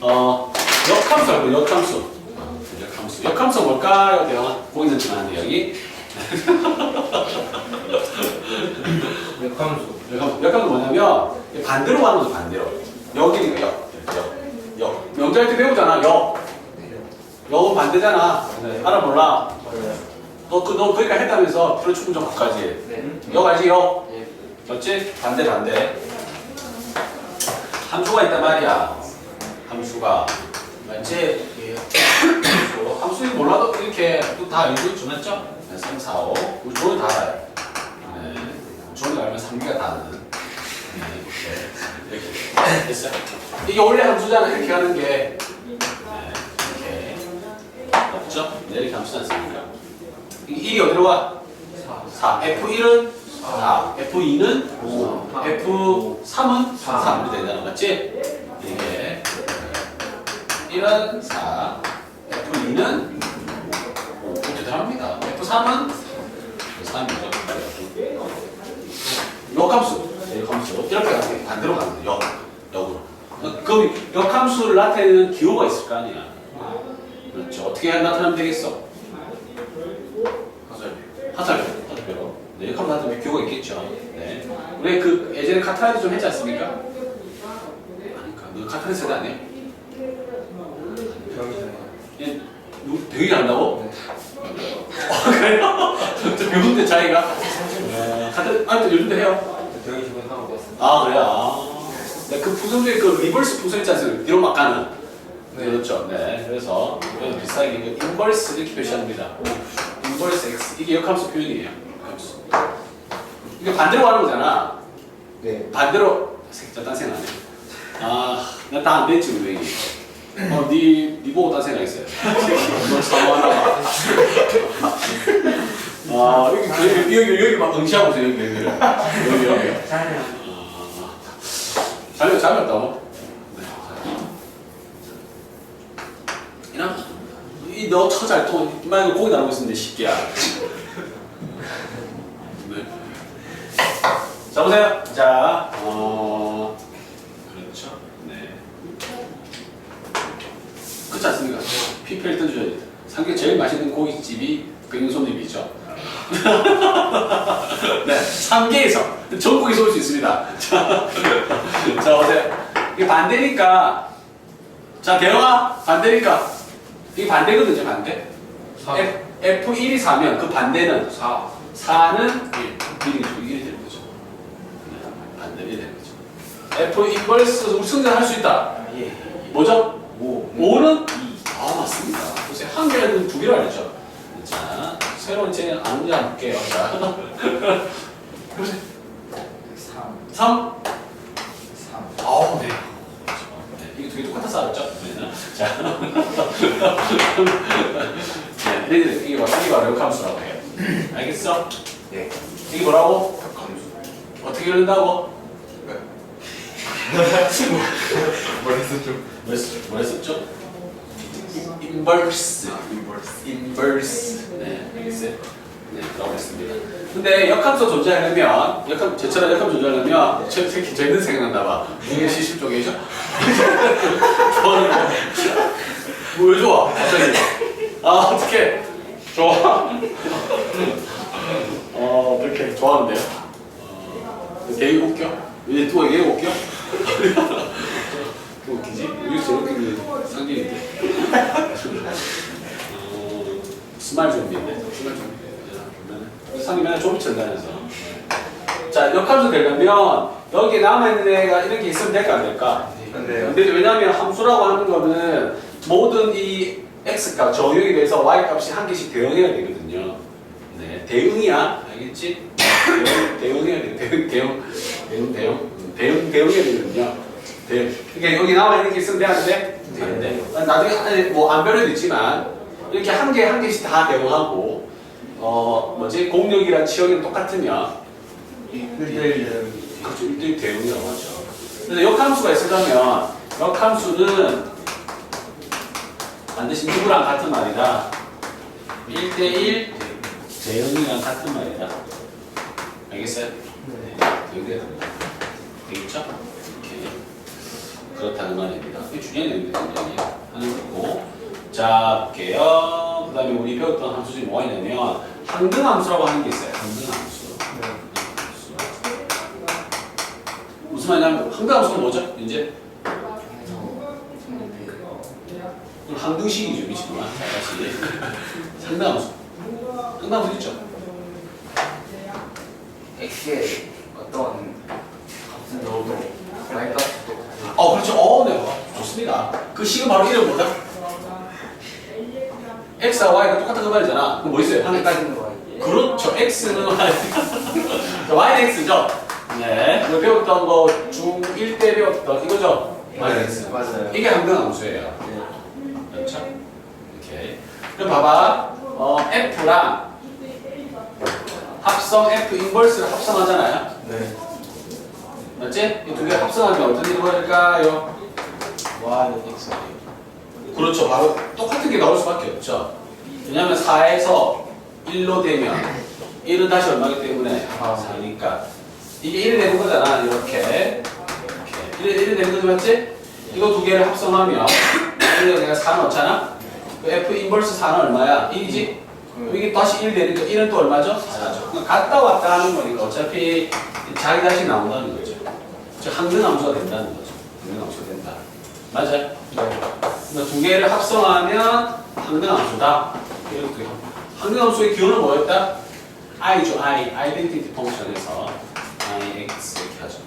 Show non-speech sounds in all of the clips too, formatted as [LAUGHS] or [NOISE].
어, 역함수 알고 역함수. 어, 역함수. 역함수 뭘까요? 대영아? 고기 넣지 마는데 여기. 역함수. 역함수. 역함수 뭐냐면 반대로 가는 거죠 반대로. 역이니까 역. 역. 역. 명자할 때 배우잖아. 역. 역은 반대잖아. 네. 알아 몰라. 너, 그, 너 그러니까 했다면서 필요 충분 정확하지. 네. 역 알지? 역. 예. 맞지? 반대 반대. 함수가 있단 말이야. 함수가 이제 함수인 몰라도 이렇게 다 알고 있죠, 맞죠? 3, 4, 5. 우리 조는 다 알아요. 네, 조는 알면 3기가 다 아는. 네, 이렇게. 됐어요? 이게 원래 함수잖아, 이렇게 하는 게. 네, 이렇게. 없죠? 네, 이렇게 함수지 않습니까? 이 1이 어디로 가? 4 F1은? 4. F2는 5. F3은 3. 3. 3. 3. 3. 3. 3. 3. 3. 3. B는 4, F2는 5. 그렇게 들합니다 F3은 3이죠. 역함수. 역함수. 이렇게 가세요. 반대로 가는 역. 역으로. 그럼 역함수를 나타내는 기호가 있을 거 아니야. 그렇죠. 어떻게 나타나면 되겠어? 화살표. 화살표. 화살표로. 네, 역함수 나타내면 기호가 있겠죠. 네. 우리 그 예전에 카타라도 좀 했지 않습니까? 아니까. 너 그 카타라 세대 아니야? 얘 누구 되게 잘한다고? 네. 어, 그래요? [LAUGHS] 좀 배운데 자기가? 네. 카타르, 아, 또 요즘도 해요. 아, 그래요? 아. 네, 그 풍선 중에 그 리버스 풍선 있지 않습니까? 뒤로 막 가는. 네. 그렇죠. 네. 그래서 이건 비싸게 그 인버스 이렇게 표시합니다. 인버스 x. 이게 역함수 표현이에요. 역함수. 이게 반대로 가는 거잖아. 네. 반대로 새끼 딴 생각 안 해. 아, 나다안 됐지 우리. 어, 니, 니 보고 딴 생각 있어요. 뭘 사모하나. 아, 여기, 여기, 여기, 여기 막 응시하고 있어요, 여기, 여기. 여기, 여기. 잘해요. 아, 잘렸, 잘렸다고? 네. 이나, 이너 처잘 통, 이만 고기 나누고 있는데 쉽게야. 네. 자, 보세요. 자, 어, 그렇죠. 네. 그렇지 않습니까? PPL 던져야지. 상계 제일 맛있는 고깃집이 백윤손님이죠. [LAUGHS] 네, 3개에서 전국에서 올 수 있습니다. [LAUGHS] 자, 자, 보세요. 이게 반대니까. 자, 대영아, 반대니까. 이게 반대거든요, 반대. 사. F, F1이 4면 그 반대는 4. 4는 1. 1이 1이 되는 거죠. 네, 반대로 1이 되는 거죠. F 인버스 우리 승전할 수 있다. 아, 예. 뭐죠? 5. 5는 2. 아, 맞습니다. 보세요. 한 개는 두 개로 알죠. 자, 새로운 제 아는지 안 볼게요. 자, 보세요. 3. 3. 3. 아우, 네. 네, 이게 두 개 똑같아서 알았죠? 네. 자. 네, 네, 이게 바로, 이게 바로 역함수라고 해요. 알겠어? 네. 이게 뭐라고? 역함수. 어떻게 읽는다고? [LAUGHS] 머리서 좀. 뭐 했- 뭐 했었죠? 인버스. 인 버스. 인버스. 네, 알겠어요? 네, 라고 했습니다. 근데 역함수 존재하려면, 역함, 제처럼 역함 존재하려면, 저 새끼 쟤는 생각난다 봐. 이게 시심 쪽이죠? 좋아하는 거. 뭐왜 좋아? 갑자기. 아, 어떡해. 좋아. 어, 어떡해. 좋아하는데요? 어, 되게 웃겨? 얘또 얘가 웃겨? 그 웃기지? 이게 저렇게 그 상징인데. 어, 스마일 좀비인데. 스마일 좀비. 상이 맨날 좀비 친다면서. 자, 역함수 되려면 여기 남아있는 애가 이렇게 있으면 될까 안 될까? 근데 근데 왜냐면 함수라고 하는 거는 모든 이 x값, 정형에 대해서 y 값이 한 개씩 대응해야 되거든요. 네, 대응이야. 알겠지? 대응, 대응해야 돼. 대응, 대응, 대응, 대응, 음, 대응, 대응해야 되거든요. 대응. 그러니까 여기 나와 있는 게 있으면 돼, 안 돼? 안 돼. 나중에 뭐 안별에도 있지만 이렇게 한 개 한 개씩 다 대응하고 어 뭐지 공력이랑 치역이랑 똑같으면 이 1대1은 그렇죠. 1대1 대응이라고 하죠. 그래서 역함수가 있으려면 역함수는 반드시 누구랑 같은 말이다. 1대1 대응이랑 같은 말이다. 알겠어요? 네. 되겠죠? 그렇다는 말입니다. 이게 중요한 내용입니다. 하는 거고. 자, 볼게요. 그 다음에 우리 배웠던 함수 중에 뭐가 있냐면, 항등함수라고 하는 게 있어요. 항등함수. 무슨 말이냐면, 항등함수는 뭐죠? 이제? 항등식이죠, 미친놈아. 자, 다시. 상등함수. 상등함수 있죠? X에 어떤 값을 넣어도 똑같아요. 어, 네. 어, 좋습니다. 그 식은 바로 이름 뭐다? X와 Y가 똑같은 그 말이잖아. 그럼 뭐 있어요? 하나 하나까지는 Y. 그렇죠. X는 Y. [LAUGHS] 자, Y는 X죠? 네. 그 배웠던 거 중1 때 배웠던 이거죠? Y는 X. 맞아요. 이게 항등함수예요. 네. 그렇죠? 이렇게. 그럼 봐봐. 어, F랑 합성 F 인버스를 합성하잖아요. 네. 맞지? 이 두 개 합성하면 어떤 일이 벌일까요? Y는 X. 그렇죠. 바로 똑같은 게 나올 수밖에 없죠. 왜냐하면 4에서 1로 되면 1은 다시 얼마기 때문에 아. 4니까 이게 1이 되는 거잖아. 이렇게. 이렇게. 1이, 1이 되는 거지 맞지? 이거 두 개를 합성하면 여기다 내가 4 넣잖아. 그 F 인버스 4는 얼마야? 1이지? 그럼 이게 다시 1 되니까 1은 또 얼마죠? 4죠. 그러니까 갔다 왔다 하는 거니까 어차피 자기 다시 나온다는 거죠. 즉 항등함수가 된다는 거죠. 항등함수가 된다. 맞아요? 그러니까 두 개를 합성하면 항등함수다. 이렇게. 항등함수의 기호는 뭐였다? i죠, i. 아이덴티티 펑션에서 ix 이렇게 하죠.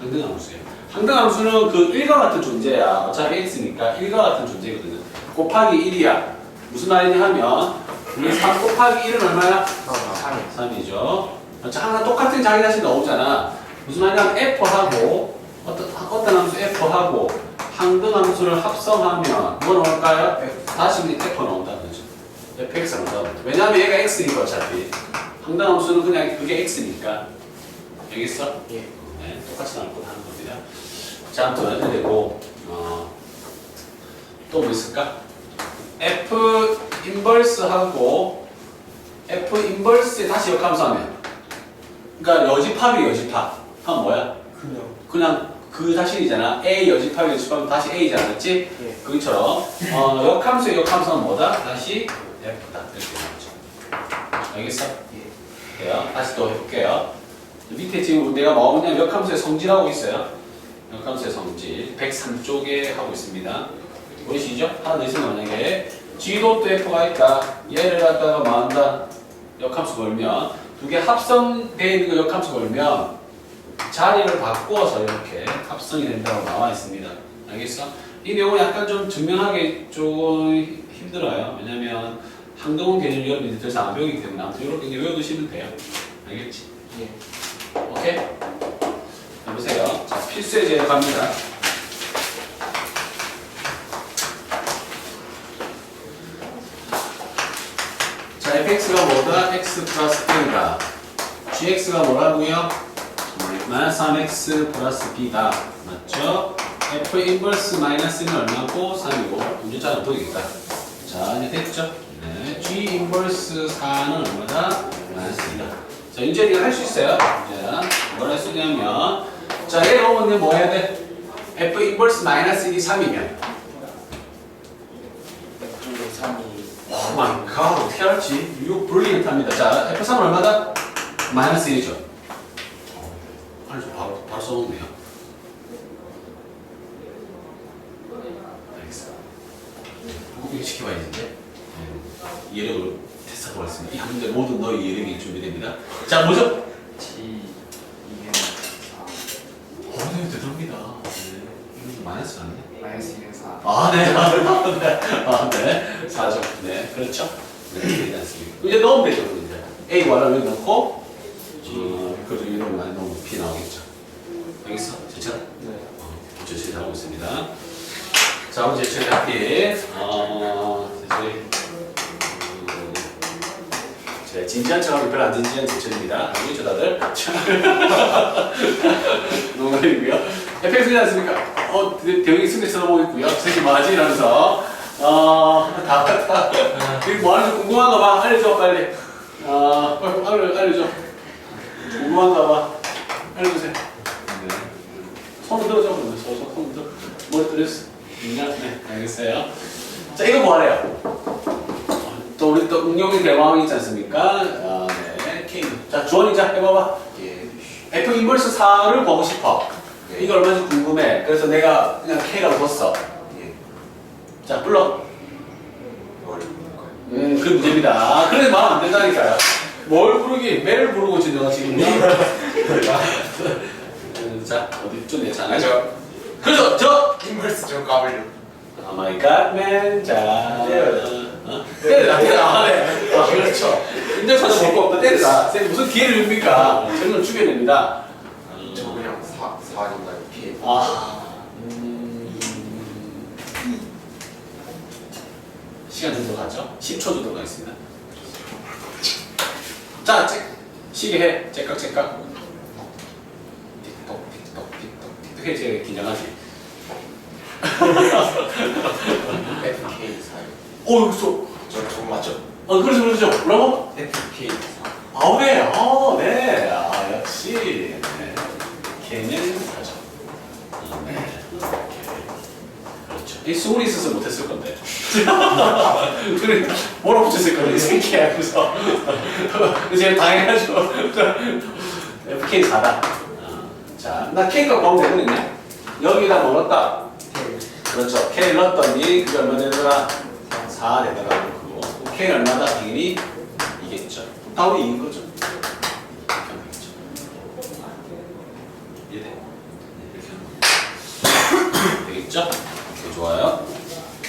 항등함수예요. 항등함수는 그 1과 같은 존재야. 어차피 x니까 1과 같은 존재거든요. 곱하기 1이야. 무슨 말이냐 하면 우리 3 곱하기 1은 얼마야? 3. 3이죠. 항상 똑같은 자기 다시 나오잖아. 무슨 말이냐면 f하고 어떤 어떤 함수 f하고 항등 함수를 합성하면 뭐 나올까요? 다시 f 나온다는 거죠. fx 나온다는 거죠. 왜냐하면 얘가 x니까 어차피 항등 함수는 그냥 그게 x니까 알겠어? 예. 네, 똑같이 나올 거 하는 겁니다. 자, 아무튼 해도 되고 어, 또 뭐 있을까? f 인버스하고 f 인버스에 다시 역함수 하면 그러니까 여집합이 여집합 하면 뭐야? 그냥. 그냥 그 자신이잖아. A 여집합이 여집합은 다시 A잖아. 맞지? 예. 그처럼 어, 역함수의 역함수는 뭐다? 다시 F다. 이렇게 나오죠. 알겠어? 예. 돼요. 다시 또 해볼게요. 밑에 지금 내가 뭐냐면 역함수의 성질하고 있어요. 역함수의 성질 103쪽에 하고 있습니다. 보이시죠? 하나 더 있으면 만약에 G도 또 F가 있다. 얘를 갖다가 뭐 한다? 역함수 걸면 두 개 합성되어 있는 거 역함수 걸면 자리를 바꾸어서 이렇게 합성이 된다고 나와 있습니다. 알겠어? 이 내용은 약간 좀 증명하기 좀 힘들어요. 왜냐면 항동원 개념 이런 더 이상 안 배우기 때문에 아무튼 이렇게 외워두시면 돼요. 알겠지? 예. 오케이? 해보세요. 자, 필수의 제로 갑니다. 자, fx가 뭐다? x 플러스 b다. gx가 뭐라고요? 마이너스 3x 플러스 b다. 맞죠? f 인버스 마이너스는 얼마고? 3이고. 문제자는 보이겠다. 자, 이제 됐죠? 네. g 인버스 4는 얼마다? 마이너스 2다. 자, 이제 네가 할 수 있어요. 자, 뭐라 쓰냐면, 자, 얘 오면 뭐 해야 돼? f 인버스 마이너스 1이 3이면. F도 3이. 오 마이 갓, 어떻게 알았지? 이거 브릴리언트합니다. 자, F3은 얼마다? 마이너스 1이죠. 아니, 저 바로, 바로 써놓네요. 알겠어. 이거 지켜봐야지, 이제. 네. 예력을 테스트하고 있습니다. 이 문제 모든 너의 예력이 준비됩니다. 자, 뭐죠? G 2는 4. 어, 네, 대단합니다. 네. 이거 좀 마이너스 아니네? 마이너스 2는 4. 아, 네, 아, 네, 아, 네, 4죠. 네, 그렇죠. 네? 이제 넣으면 되죠, 이제. A 여기 넣고, 어, 그래도 이런 많이 넣으면 B 나오겠죠. 알겠어? 제철? 네. 어, 제철 잘하고 있습니다. 자, 우리 제철 잡기. 어. 음, 제 진지한 척하면 별로 안 진지한 제철입니다. 알겠죠, 다들? [LAUGHS] 농담이고요. FX지 않습니까? 어, 대- 대형이 승리 쳐다보고 있고요. 새끼 뭐하지? 이러면서. 어, 다 왔다. 이거 뭐 하는지 궁금한가 봐. 알려줘, 빨리. 어, 빨리 알려, 알려줘. 궁금한가 봐. 알려주세요. 들어. 머리 뚫렸어. 네, 알겠어요. 자, 이거 뭐하래요? 또 우리 또 응용의 대왕 있지 않습니까? 아, 네, K. 자, 주원이 자 해봐봐. 예. F 인버스 4를 구하고 싶어. 네. 이거 얼마인지 궁금해. 그래서 내가 그냥 K라고 뒀어. 예. 자, 불러. 음, 그 문제입니다. 그래 말안 된다니까요. 뭘 부르기? 매를 부르고 있지 너가 지금. 음, [LAUGHS] 자, 어디 좀 내잖아. 저 그래서 저. 인버스 좀 까불려. 오 마이 갓맨. 자. 어? 때려라, 때려. 아, 네. 아, 그렇죠. 인정사도 볼거 없다. 때려라. 쌤 무슨 기회를 줍니까? 정말 죽여냅니다. 저 그냥 사 사인가요? 피해. 아. 음. 시간 좀더 가죠? 10초 정도 가겠습니다. 자, 체, 시계 해. 째깍, 째깍. 틱톡, 틱톡, 틱톡, 틱톡 해. 제가 긴장하지. FK 사요. 어, 그렇죠. 저저 맞죠? 어, 그렇죠, 그렇죠. 뭐라고? FK 사. 아, 네. 아, 네. 아, 역시. 네. 걔는 사죠. 아, 네. 그렇죠. 이 수훈이 있어서 못했을 건데. [LAUGHS] 그래, 뭐라 붙였을 건데, 이 새끼야. 그래서. [LAUGHS] 제일 당해가지고. FK 4다. 자, 나 K가 구하면 되거든요. 여기다 뭐 넣었다? 그렇죠. K 넣었더니 그게 얼마 되더라? 4 되더라고. 그거. K 얼마다? 당연히 이겠죠. 다음에 이긴 거죠.